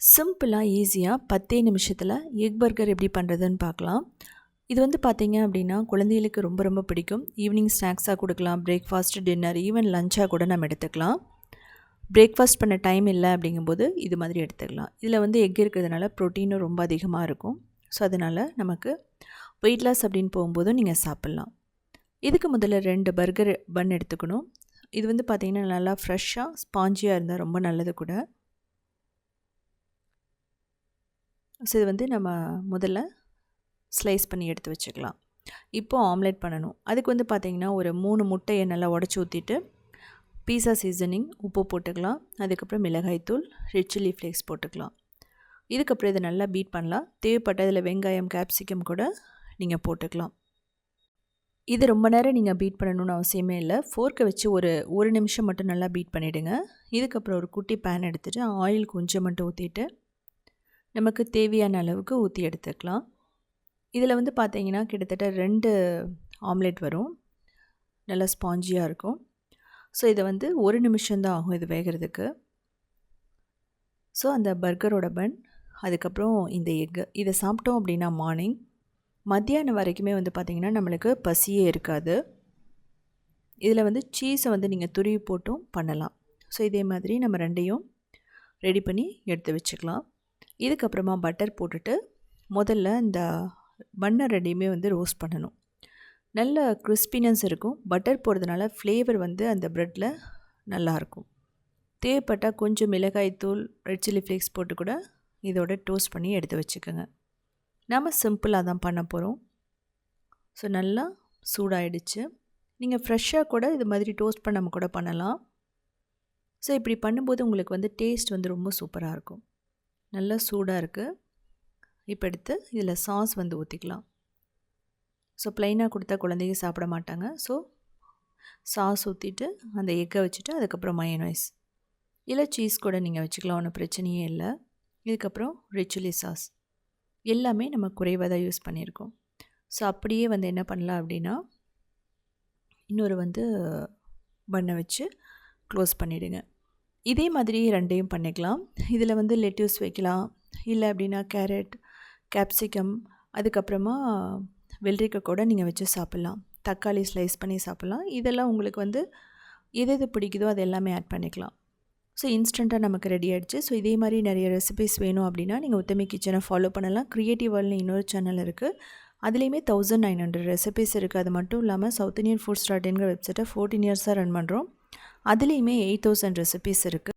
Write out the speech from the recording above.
சிம்பிளாக ஈஸியாக பத்தே நிமிஷத்தில் எக் பர்கர் எப்படி பண்ணுறதுன்னு பார்க்கலாம். இது வந்து பார்த்தீங்க அப்படின்னா குழந்தைகளுக்கு ரொம்ப ரொம்ப பிடிக்கும். ஈவினிங் ஸ்நாக்ஸாக கொடுக்கலாம் பிரேக்ஃபாஸ்ட் டின்னர் ஈவன் லஞ்சாக கூட நம்ம எடுத்துக்கலாம். பிரேக்ஃபாஸ்ட் பண்ண டைம் இல்லை அப்படிங்கும்போது இது மாதிரி எடுத்துக்கலாம். இதில் வந்து எக் இருக்கிறதுனால ப்ரோட்டீனும் ரொம்ப அதிகமாக இருக்கும். ஸோ அதனால் நமக்கு வெயிட் லாஸ் அப்படின்னு போகும்போதும் நீங்கள் சாப்பிட்லாம். இதுக்கு முதல்ல ரெண்டு பர்கர் பன் எடுத்துக்கணும். இது வந்து பார்த்திங்கன்னா நல்லா ஃப்ரெஷ்ஷாக ஸ்பாஞ்சியாக இருந்தால் ரொம்ப நல்லது கூட. ஸோ இது வந்து நம்ம முதல்ல ஸ்லைஸ் பண்ணி எடுத்து வச்சுக்கலாம். இப்போது ஆம்லேட் பண்ணணும். அதுக்கு வந்து பார்த்திங்கன்னா ஒரு மூணு முட்டையை நல்லா உடச்சி ஊற்றிட்டு பீஸா சீசனிங் உப்பு போட்டுக்கலாம். அதுக்கப்புறம் மிளகாய்த்தூள் ரெட் சில்லி ஃப்ளேக்ஸ் போட்டுக்கலாம். இதுக்கப்புறம் இதை நல்லா பீட் பண்ணலாம். தேவைப்பட்ட இதில் வெங்காயம் கேப்சிகம் கூட நீங்கள் போட்டுக்கலாம். இது ரொம்ப நேரம் நீங்கள் பீட் பண்ணணும்னு அவசியமே இல்லை. ஃபோர்க்கை வச்சு ஒரு ஒரு நிமிஷம் மட்டும் நல்லா பீட் பண்ணிவிடுங்க இதுக்கப்புறம் ஒரு குட்டி பேன் எடுத்துகிட்டு ஆயில் கொஞ்சம் மட்டும் ஊற்றிட்டு நமக்கு தேவையான அளவுக்கு ஊற்றி எடுத்துக்கலாம். இதில் வந்து பார்த்தீங்கன்னா கிட்டத்தட்ட ரெண்டு ஆம்லேட் வரும். நல்லா ஸ்பாஞ்சியாக இருக்கும். ஸோ இதை வந்து ஒரு நிமிஷம்தான் ஆகும் இது வேகிறதுக்கு. ஸோ அந்த பர்கரோட பன் அதுக்கப்புறம் இந்த எக்கு. இதை சாப்பிட்டோம் அப்படின்னா மார்னிங். மத்தியானம் வரைக்குமே வந்து பார்த்திங்கன்னா நம்மளுக்கு பசியே இருக்காது. இதில் வந்து சீஸை வந்து நீங்கள் துருவி போட்டும் பண்ணலாம். ஸோ இதே மாதிரி நம்ம ரெண்டையும் ரெடி பண்ணி எடுத்து வச்சுக்கலாம். இதுக்கப்புறமா பட்டர் போட்டுட்டு முதல்ல இந்த பன்னர் ரெண்டையுமே வந்து ரோஸ்ட் பண்ணணும். நல்ல கிறிஸ்பினஸ் இருக்கும். பட்டர் போடுறதுனால ஃப்ளேவர் வந்து அந்த ப்ரெட்டில் நல்லாயிருக்கும் தேவைப்பட்டால் கொஞ்சம் மிளகாய் தூள் ரெட் சில்லி ஃப்ளேக்ஸ் போட்டு கூட இதோட டோஸ்ட் பண்ணி எடுத்து வச்சுக்கோங்க. நம்ம சிம்பிளாக தான் பண்ண போகிறோம் ஸோ நல்லா சூடாயிடுச்சு. நீங்கள் ஃப்ரெஷ்ஷாக கூட இது மாதிரி டோஸ்ட் பண்ணாமல் கூட பண்ணலாம். ஸோ இப்படி பண்ணும்போது உங்களுக்கு வந்து டேஸ்ட் வந்து ரொம்ப சூப்பராக இருக்கும். நல்லா சூடாக இருக்குது இப்போ எடுத்து இதில் சாஸ் வந்து ஊற்றிக்கலாம் ஸோ ப்ளைனாக கொடுத்தா குழந்தைங்க சாப்பிட மாட்டாங்க. ஸோ சாஸ் ஊற்றிட்டு அந்த எக்கை வச்சுட்டு அதுக்கப்புறம் மயனைஸ் இல்லை சீஸ் கூட நீங்கள் வச்சுக்கலாம் ஒன்றும் பிரச்சனையே இல்லை. இதுக்கப்புறம் ரெட் சாஸ் எல்லாமே நம்ம குறைவாக தான் யூஸ் பண்ணியிருக்கோம். ஸோ அப்படியே வந்து என்ன பண்ணலாம் அப்படின்னா இன்னொரு வந்து பண்ணை வச்சு க்ளோஸ் பண்ணிவிடுங்க இதே மாதிரி ரெண்டையும் பண்ணிக்கலாம். இதில் வந்து லெட்யூஸ் வைக்கலாம். இல்லை அப்படின்னா கேரட் கேப்சிகம் அதுக்கப்புறமா வெள்ளரிக்காய் கூட நீங்கள் வச்சு சாப்பிட்லாம். தக்காளி ஸ்லைஸ் பண்ணி சாப்பிட்லாம். இதெல்லாம் உங்களுக்கு வந்து எது எது பிடிக்குதோ அது எல்லாமே ஆட் பண்ணிக்கலாம். ஸோ இன்ஸ்டண்ட்டாக நமக்கு ரெடி ஆகிடுச்சு ஸோ இதே மாதிரி நிறைய ரெசிபிஸ் வேணும் அப்படின்னா நீங்கள் உத்தமி கிச்சனை ஃபாலோ பண்ணலாம். க்ரியேட்டிவ் வேர்ல்டு இன்னொரு சேனல் இருக்குது அதுலேயுமே தௌசண்ட் நைன் ஹண்ட்ரட் ரெசிபிஸ் இருக்குது அது மட்டும் இல்லாமல் சவுத் இந்தியன் ஃபுட் ஸ்டார்ட்ங்கிற வெப்சைட்டை ஃபோர்டீன் இயர்ஸாக ரன் பண்ணுறோம் அதுலேயுமே எயிட் தௌசண்ட் ரெசிபீஸ் இருக்குது